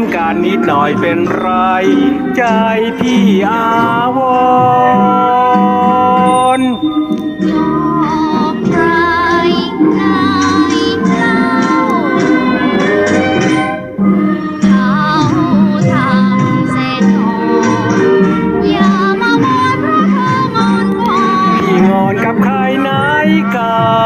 มกันนิดหน่อยเป็นไร ใจพี่อาวรณ์ยอกใครนายเล่า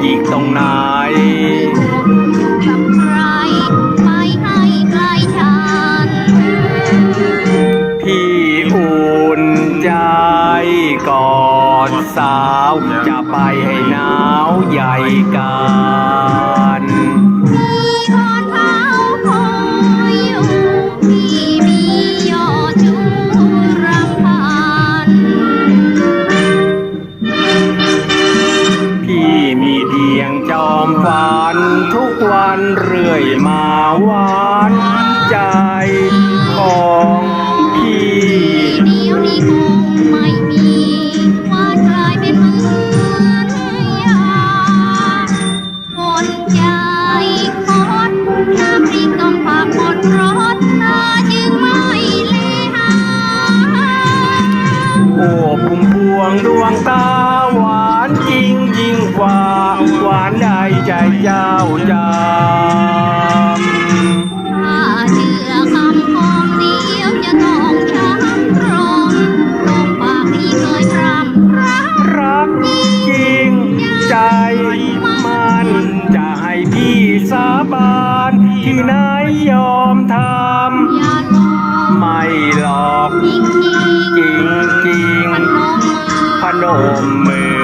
อาเอาหยิกตรงไหนอยู่กับใครไม่ให้ใกล้ฉัน พี่อุ่นใจก่อนสาว จะไปให้หนาวใหญ่กัน ยงจอมฝันทุกวันเรื่อยมาหวานใจของพี่เดียวนี้คงไม่มีวาดกลายเป็นเหมือนยาคนใจคดน้ำพริกต้องฝา หวานได้ใจเจ้าจำถ้าเชื่อคำของเดียวจะต้องช้ำตรงตรงปากที่เคยพรำรักรักจริงใจมันจะให้พี่สาบานที่ไหนยอมทำไม่หลอกจริงจริงจริงจริงพนมมือ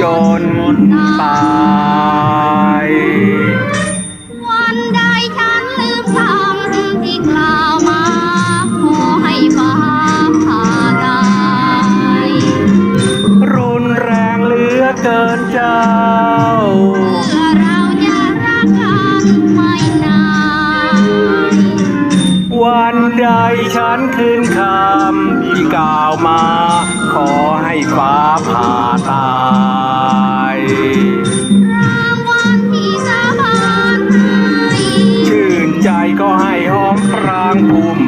จนตายำวันใดฉันลืมคำที่กล่าวมาขอให้ฟ้าผ่าตายรุนแรงเหลือเกินเจ้ ใดฉันคืนคำที่กล่าวมา ขอให้ฟ้าผ่าตายชื่นใจก็ให้หอมปรางภูมิ